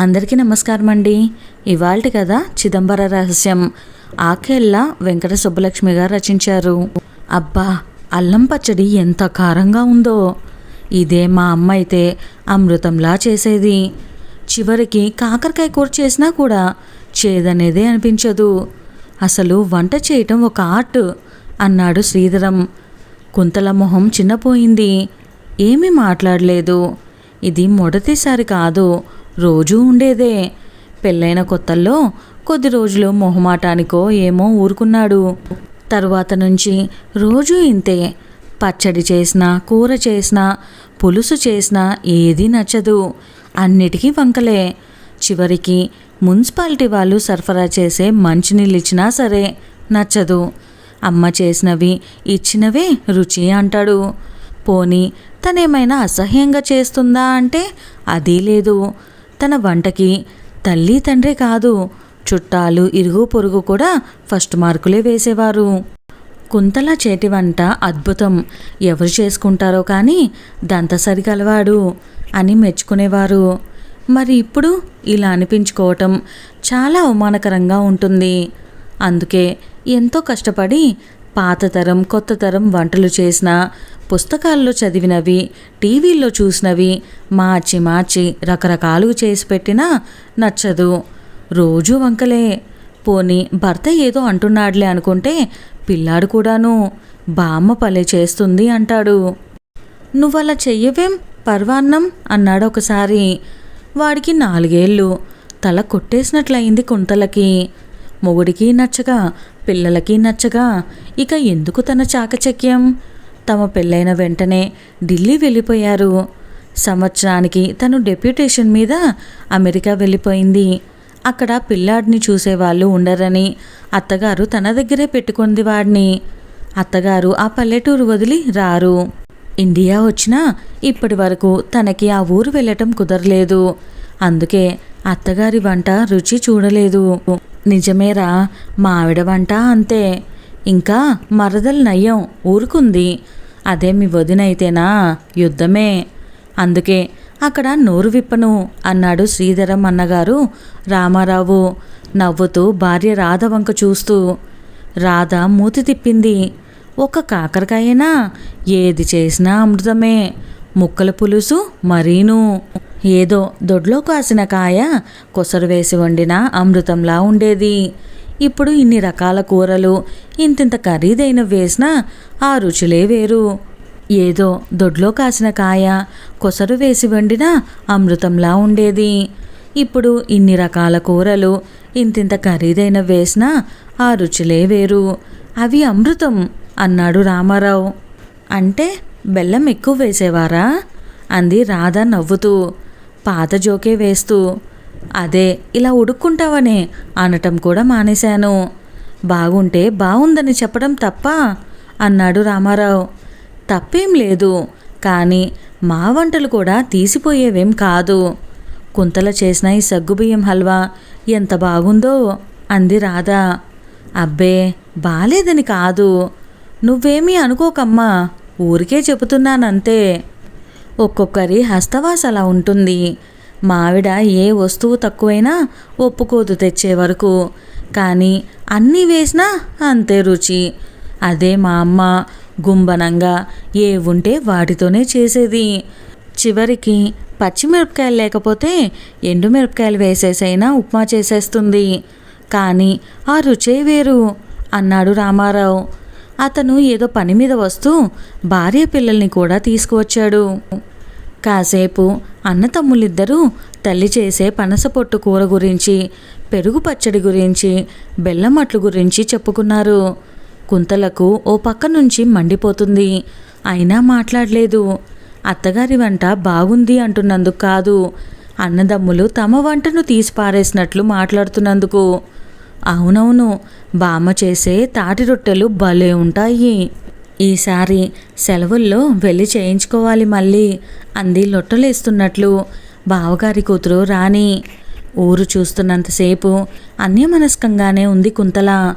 అందరికీ నమస్కారం అండి ఇవాళ కదా చిదంబర రహస్యం. ఆకేళ్ళ వెంకట సుబ్బలక్ష్మి గారు రచించారు. అబ్బా అల్లం పచ్చడి ఎంత కారంగా ఉందో. ఇదే మా అమ్మ అయితే అమృతంలా చేసేది. చివరికి కాకరకాయ కూర చేసినా కూడా చేదనేదే అనిపించదు. అసలు వంట చేయటం ఒక ఆర్ట్ అన్నాడు శ్రీధరం. కుంతల మొహం చిన్నపోయింది. ఏమీ మాట్లాడలేదు. ఇది మొదటిసారి కాదు. రోజూ ఉండేదే. పెళ్ళైన కొత్తల్లో కొద్ది రోజులు మొహమాటానికో ఏమో ఊరుకున్నాడు. తరువాత నుంచి రోజూ ఇంతే. పచ్చడి చేసినా కూర చేసినా పులుసు చేసినా ఏదీ నచ్చదు. అన్నిటికీ వంకలే. చివరికి మున్సిపాలిటీ వాళ్ళు సరఫరా చేసే మంచినీళ్ళు ఇచ్చినా సరే నచ్చదు. అమ్మ చేసినవి ఇచ్చినవే రుచి అంటాడు. పోనీ తనేమైనా అసహ్యంగా చేస్తుందా అంటే అదీ లేదు. తన వంటకి తల్లి తండ్రి కాదు చుట్టాలు ఇరుగు పొరుగు కూడా ఫస్ట్ మార్కులే వేసేవారు. కుంతల చేతి వంట అద్భుతం. ఎవరు చేసుకుంటారో కానీ దంతసరి కలవాడు అని మెచ్చుకునేవారు. మరి ఇప్పుడు ఇలా అనిపించుకోవటం చాలా అవమానకరంగా ఉంటుంది. అందుకే ఎంతో కష్టపడి పాత తరం కొత్త తరం వంటలు చేసిన పుస్తకాల్లో చదివినవి టీవీల్లో చూసినవి మార్చి మార్చి రకరకాలుగా చేసి పెట్టినా నచ్చదు. రోజు వంకలే. పోని భర్త ఏదో అంటున్నాడులే అనుకుంటే పిల్లాడు కూడాను బామ్మ పలే చేస్తుంది అంటాడు. నువ్వలా చెయ్యవేం? పర్వాన్నం అన్నాడు ఒకసారి. వాడికి నాలుగేళ్ళు. తల కొట్టేసినట్లయింది కుంతలకి. మొగుడికి నచ్చక పిల్లలకి నచ్చగా ఇక ఎందుకు తన చాకచక్యం? తమ పెళ్ళైన వెంటనే ఢిల్లీ వెళ్ళిపోయారు. సంవత్సరానికి తను డెప్యుటేషన్ మీద అమెరికా వెళ్ళిపోయింది. అక్కడ పిల్లాడిని చూసేవాళ్ళు ఉండరని అత్తగారు తన దగ్గరే పెట్టుకుంది వాడిని. అత్తగారు ఆ పల్లెటూరు వదిలి రారు. ఇండియా వచ్చినా ఇప్పటి వరకు తనకి ఆ ఊరు వెళ్ళటం కుదరలేదు. అందుకే అత్తగారి వంట రుచి చూడలేదు. నిజమేరా మా ఆవిడ వంట అంతే. ఇంకా మరదలు నయ్యం ఊరుకుంది. అదే మీ వదినైతేనా? యుద్ధమే. అందుకే అక్కడ నోరు విప్పను అన్నాడు శ్రీధరం అన్నగారు రామారావు నవ్వుతూ భార్య రాధ వంక చూస్తూ. రాధ మూతి తిప్పింది. ఒక కాకరకాయనా? ఏది చేసినా అమృతమే. ముక్కల పులుసు మరీను. ఏదో దొడ్లో కాసిన కాయ కొసరు వేసి వండిన అమృతంలా ఉండేది. ఇప్పుడు ఇన్ని రకాల కూరలు ఇంతింత ఖరీదైన వేసినా ఆ రుచులే వేరు. ఏదో దొడ్లో కాసిన కాయ కొసరు వేసి వండిన అమృతంలా ఉండేది. ఇప్పుడు ఇన్ని రకాల కూరలు ఇంతింత ఖరీదైన వేసినా ఆ రుచులే వేరు. అవి అమృతం అన్నాడు రామారావు. అంటే బెల్లం ఎక్కువ వేసేవారా? అంది రాధ నవ్వుతూ. పాత జోకే వేస్తూ. అదే ఇలా ఉడుక్కుంటావనే అనటం కూడా మానేశాను. బాగుంటే బాగుందని చెప్పడం తప్ప అన్నాడు రామారావు. తప్పేం లేదు కానీ మా వంటలు కూడా తీసిపోయేవేం కాదు. కుంతల చేసిన ఈ సగ్గుబియ్యం హల్వా ఎంత బాగుందో అంది రాధ. అబ్బే బాలేదని కాదు. నువ్వేమీ అనుకోకమ్మా ఊరికే చెబుతున్నానంతే. ఒక్కొక్కరి హస్తవాస అలా ఉంటుంది. మావిడ ఏ వస్తువు తక్కువైనా ఒప్పుకోదు తెచ్చే వరకు. కానీ అన్నీ వేసినా అంతే రుచి. అదే మా అమ్మ గుంబనంగా ఏ ఉంటే వాటితోనే చేసేది. చివరికి పచ్చిమిరపకాయలు లేకపోతే ఎండుమిరపకాయలు వేసేసైనా ఉప్మా చేసేస్తుంది. కానీ ఆ రుచే వేరు అన్నాడు రామారావు. అతను ఏదో పని మీద వస్తూ భార్య పిల్లల్ని కూడా తీసుకువచ్చాడు. కాసేపు అన్నతమ్ములిద్దరూ తల్లి చేసే పనస పొట్టు కూర గురించి పెరుగు పచ్చడి గురించి బెల్లం అట్లు గురించి చెప్పుకున్నారు. కుంతలకు ఓ పక్క నుంచి మండిపోతుంది. అయినా మాట్లాడలేదు. అత్తగారి వంట బాగుంది అంటున్నందుకు కాదు. అన్నదమ్ములు తమ వంటను తీసిపారేసినట్లు మాట్లాడుతున్నందుకు. అవునవును బామ్మ చేసే తాటి రొట్టెలు భలే ఉంటాయి. ఈసారి సెలవుల్లో వెళ్ళి చేయించుకోవాలి మళ్ళీ అంది లొట్టలేస్తున్నట్లు. బావగారి కూతురు రాణి. ఊరు చూస్తున్నంతసేపు అన్యమనస్కంగానే ఉంది కుంతల.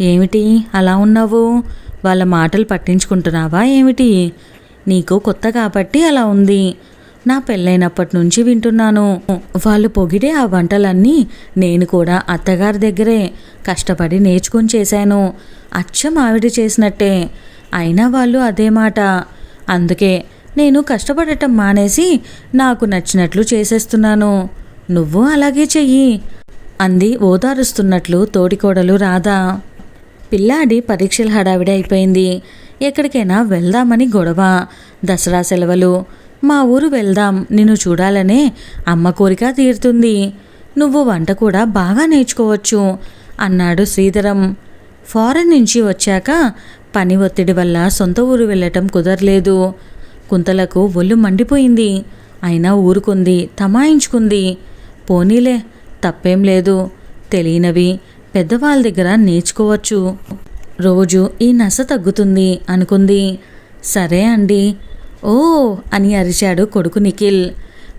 ఏమిటి అలా ఉన్నావు? వాళ్ళ మాటలు పట్టించుకుంటున్నావా ఏమిటి? నీకు కొత్త కాబట్టి అలా ఉంది. నా పెళ్ళైనప్పటి నుంచి వింటున్నాను. వాళ్ళు పొగిడే ఆ వంటలన్నీ నేను కూడా అత్తగారి దగ్గరే కష్టపడి నేర్చుకుని చేశాను. అచ్చం ఆవిడ చేసినట్టే. అయినా వాళ్ళు అదే మాట. అందుకే నేను కష్టపడటం మానేసి నాకు నచ్చినట్లు చేసేస్తున్నాను. నువ్వు అలాగే చెయ్యి అంది ఓదారుస్తున్నట్లు తోడికోడలు రాధా. పిల్లాడి పరీక్షల హడావిడి అయిపోయింది. ఎక్కడికైనా వెళ్దామని గొడవ దసరా సెలవులు మా ఊరు వెళ్దాం నిన్ను చూడాలనే అమ్మ కోరిక తీరుతుంది. నువ్వు వంట కూడా బాగా నేర్చుకోవచ్చు అన్నాడు శ్రీధరం. ఫారెన్ నుంచి వచ్చాక పని ఒత్తిడి వల్ల సొంత ఊరు వెళ్ళటం కుదరలేదు. కుంతలకు ఒళ్ళు మండిపోయింది. అయినా ఊరుకుంది తమాయించుకుంది. పోనీలే తప్పేం లేదు. తెలియనవి పెద్దవాళ్ళ దగ్గర నేర్చుకోవచ్చు. రోజు ఈ నస తగ్గుతుంది అనుకుంది. సరే అండి ఓ అని అరిచాడు కొడుకు నిఖిల్.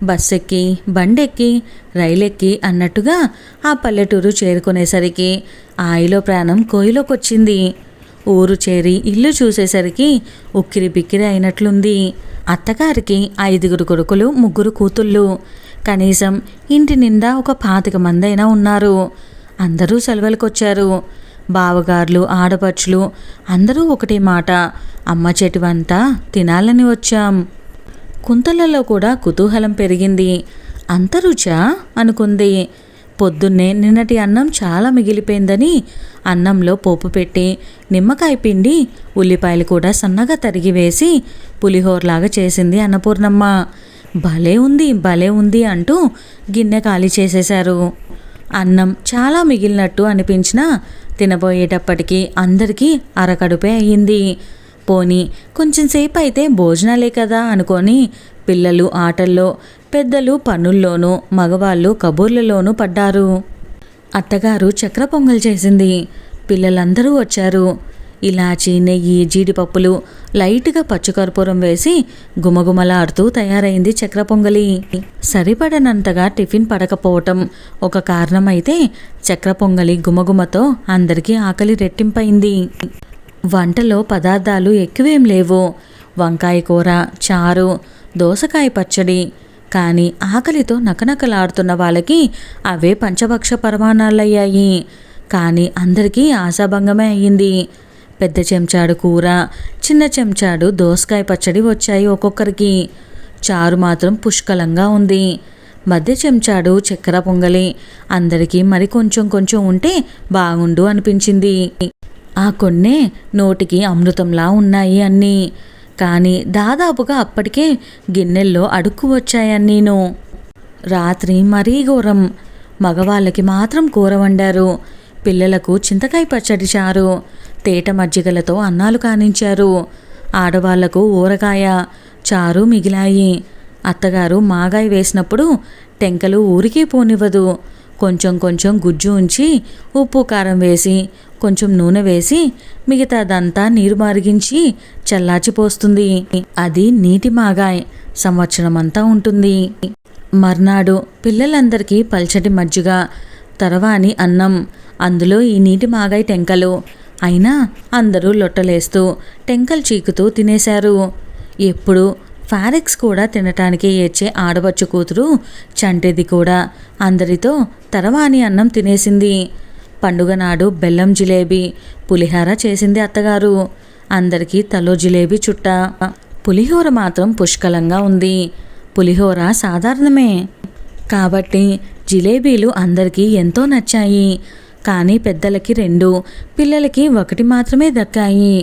బస్సెక్కి బండెక్కి రైలెక్కి అన్నట్టుగా ఆ పల్లెటూరు చేరుకునేసరికి ఆయిలో ప్రాణం కోయిలోకొచ్చింది. ఊరు చేరి ఇల్లు చూసేసరికి ఉక్కిరి బిక్కిరి అయినట్లుంది. అత్తగారికి ఐదుగురు కొడుకులు ముగ్గురు కూతుళ్ళు. కనీసం ఇంటి నిండా ఒక పాతిక మందైనా ఉన్నారు. అందరూ సెలవులకొచ్చారు. బావగారులు ఆడపడుచులు అందరూ ఒకటే మాట. అమ్మ చెటివంతా తినాలని వచ్చాం. కుంతలలో కూడా కుతూహలం పెరిగింది. అంత రుచా? అనుకుంది. పొద్దున్నే నిన్నటి అన్నం చాలా మిగిలిపోయిందని అన్నంలో పోపు పెట్టి నిమ్మకాయ పిండి ఉల్లిపాయలు కూడా సన్నగా తరిగి వేసి పులిహోరలాగా చేసింది అన్నపూర్ణమ్మ. భలే ఉంది భలే ఉంది అంటూ గిన్నె ఖాళీ చేసేశారు. అన్నం చాలా మిగిలినట్టు అనిపించినా తినబోయేటప్పటికీ అందరికీ అరకడుపే అయ్యింది. పోని కొంచెంసేపు అయితే భోజనాలే కదా అనుకొని పిల్లలు ఆటల్లో పెద్దలు పనుల్లోనూ మగవాళ్ళు కబూర్లలోనూ పడ్డారు. అత్తగారు చక్ర పొంగల్ చేసింది. పిల్లలందరూ వచ్చారు. ఇలాచి నెయ్యి జీడిపప్పులు లైట్గా పచ్చుకర్పూరం వేసి గుమగుమలాడుతూ తయారైంది చక్ర పొంగలి. సరిపడనంతగా టిఫిన్ పడకపోవటం ఒక కారణమైతే చక్ర పొంగలి గుమగుమతో అందరికీ ఆకలి రెట్టింపైంది. వంటలో పదార్థాలు ఎక్కువేం లేవు. వంకాయ కూర చారు దోసకాయ పచ్చడి. కానీ ఆకలితో నకనకలాడుతున్న వాళ్ళకి అవే పంచభక్ష పరమాణాలయ్యాయి. కానీ అందరికీ ఆశాభంగమే అయ్యింది. పెద్ద చెంచాడు కూర చిన్న చెంచాడు దోసకాయ పచ్చడి వచ్చాయి ఒక్కొక్కరికి. చారు మాత్రం పుష్కలంగా ఉంది. మధ్య చెంచాడు చక్కెర పొంగలి అందరికీ మరి కొంచెం కొంచెం ఉంటే బాగుండు అనిపించింది. ఆ కొన్నే నోటికి అమృతంలా ఉన్నాయి అన్నీ. కానీ దాదాపుగా అప్పటికే గిన్నెల్లో అడుక్కు వచ్చాయన్నీను రాత్రి మరీ ఘోరం. మగవాళ్ళకి మాత్రం కూర వండారు. పిల్లలకు చింతకాయ పచ్చడి చారు. తేట మజ్జిగలతో అన్నాలు కానించారు. ఆడవాళ్ళకు ఊరగాయ చారు మిగిలాయి. అత్తగారు మాగాయ వేసినప్పుడు టెంకలు ఊరికే పోనివ్వదు. కొంచెం కొంచెం గుజ్జు ఉంచి ఉప్పు కారం వేసి కొంచెం నూనె వేసి మిగతాదంతా నీరు మరిగించి చల్లాచిపోస్తుంది అది నీటి మాగాయ్. సంవత్సరం అంతా ఉంటుంది. మర్నాడు పిల్లలందరికీ పల్చటి మజ్జిగ తరవాని అన్నం. అందులో ఈ నీటి మాగాయ్ టెంకలు. అయినా అందరూ లొట్టలేస్తూ టెంకలు చీకుతూ తినేశారు. ఎప్పుడు ఫారెక్స్ కూడా తినటానికి ఏడ్చే ఆడబచ్చు కూతురు చంటిది కూడా అందరితో తరవాని అన్నం తినేసింది. పండుగ నాడు బెల్లం జిలేబీ పులిహార చేసింది అత్తగారు. అందరికీ తలో జిలేబీ చుట్ట. పులిహోర మాత్రం పుష్కలంగా ఉంది. పులిహోర సాధారణమే. కాబట్టి జిలేబీలు అందరికీ ఎంతో నచ్చాయి. కానీ పెద్దలకి రెండు పిల్లలకి ఒకటి మాత్రమే దక్కాయి.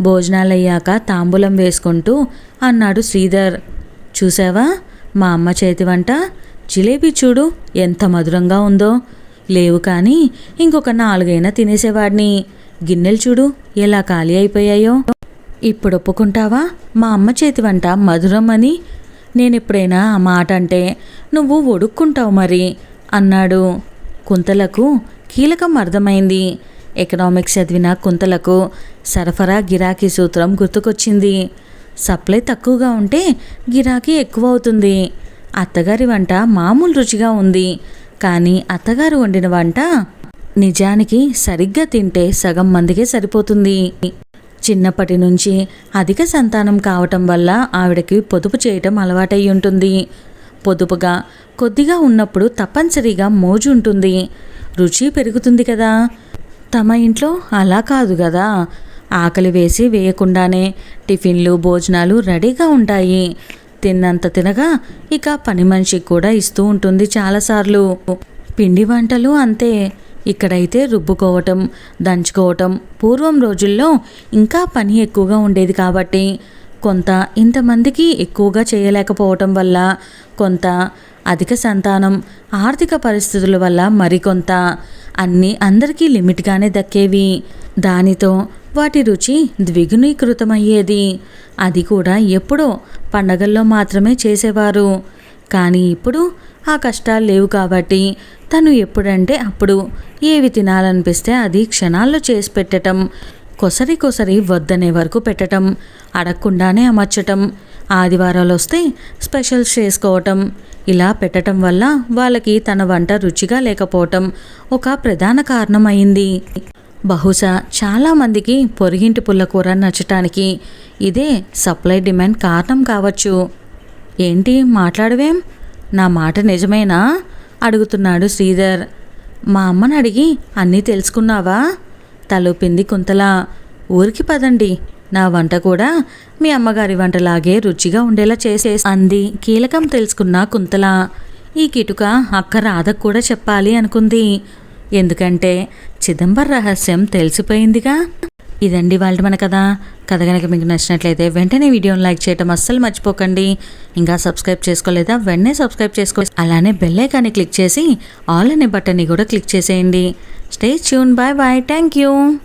భోజనాలయ్యాక తాంబూలం వేసుకుంటూ అన్నాడు శ్రీధర్. చూసావా మా అమ్మ చేతి వంట? జిలేబీ చూడు ఎంత మధురంగా ఉందో. లేవు కానీ ఇంకొక నాలుగైనా తినేసేవాడిని. గిన్నెలు చూడు ఎలా ఖాళీ అయిపోయాయో. ఇప్పుడు ఒప్పుకుంటావా? మా అమ్మ చేతి వంట మధురం అని. నేనెప్పుడైనా ఆ మాట అంటే నువ్వు ఒడుక్కుంటావు మరి అన్నాడు. కుంతలకు కీలకం అర్థమైంది. ఎకనామిక్స్ చదివిన కుంతలకు సరఫరా గిరాకీ సూత్రం గుర్తుకొచ్చింది. సప్లై తక్కువగా ఉంటే గిరాకీ ఎక్కువ అవుతుంది అత్తగారి వంట మామూలు రుచిగా ఉంది. కానీ అత్తగారు వండిన వంట నిజానికి సరిగ్గా తింటే సగం మందికే సరిపోతుంది. చిన్నప్పటి నుంచి అధిక సంతానం కావటం వల్ల ఆవిడకి పొదుపు చేయటం అలవాటై ఉంటుంది. పొదుపుగా కొద్దిగా ఉన్నప్పుడు తప్పనిసరిగా మోజు ఉంటుంది. రుచి పెరుగుతుంది కదా. తమ ఇంట్లో అలా కాదు కదా ఆకలి వేసి వేయకుండానే టిఫిన్లు భోజనాలు రెడీగా ఉంటాయి. తిన్నంత తినగా ఇక పని మనిషికి కూడా ఇస్తూ ఉంటుంది చాలాసార్లు. పిండి వంటలు అంతే. ఇక్కడైతే రుబ్బుకోవటం దంచుకోవటం పూర్వం రోజుల్లో ఇంకా పని ఎక్కువగా ఉండేది కాబట్టి కొంత ఇంతమందికి ఎక్కువగా చేయలేకపోవటం వల్ల కొంత అధిక సంతానం ఆర్థిక పరిస్థితుల వల్ల మరికొంత. అన్నీ అందరికీ లిమిట్గానే దక్కేవి. దానితో వాటి రుచి ద్విగుణీకృతమయ్యేది. అది కూడా ఎప్పుడో పండగల్లో మాత్రమే చేసేవారు. కానీ ఇప్పుడు ఆ కష్టాలు లేవు కాబట్టి తను ఎప్పుడంటే అప్పుడు ఏవి తినాలనిపిస్తే అది క్షణాల్లో చేసి పెట్టటం. కొసరి కొసరి వద్దనే వరకు పెట్టటం అడగకుండానే అమర్చటం ఆదివారాలు వస్తే స్పెషల్స్ చేసుకోవటం ఇలా పెట్టటం వల్ల వాళ్ళకి తన వంట రుచిగా లేకపోవటం ఒక ప్రధాన కారణం అయింది బహుశా చాలామందికి పొరిగింటి పుల్లకూర నచ్చటానికి ఇదే సప్లై డిమాండ్ కారణం కావచ్చు. ఏంటి మాట్లాడవేం? నా మాట నిజమేనా? అడుగుతున్నాడు శ్రీధర్. మా అమ్మని అడిగి అన్నీ తెలుసుకున్నావా? తలూపింది కుంతలా. ఊరికి పదండి. నా వంట కూడా మీ అమ్మగారి వంటలాగే రుచిగా ఉండేలా చేసే అంది. కీలకం తెలుసుకున్న కుంతల. ఈ కిటుక అక్క రాధకు కూడా చెప్పాలి అనుకుంది. ఎందుకంటే చిదంబర్ రహస్యం తెలిసిపోయిందిగా. ఇదండి వాళ్ళ మన కథ. కథ కనుక మీకు నచ్చినట్లయితే వెంటనే వీడియోని లైక్ చేయడం అస్సలు మర్చిపోకండి. ఇంకా సబ్స్క్రైబ్ చేసుకోలేదా? వెంటనే సబ్స్క్రైబ్ చేసుకో అలానే బెల్ ఐకాన్ని క్లిక్ చేసి ఆల్ అనే బటన్ని కూడా క్లిక్ చేసేయండి. Stay tuned. Bye bye. Thank you.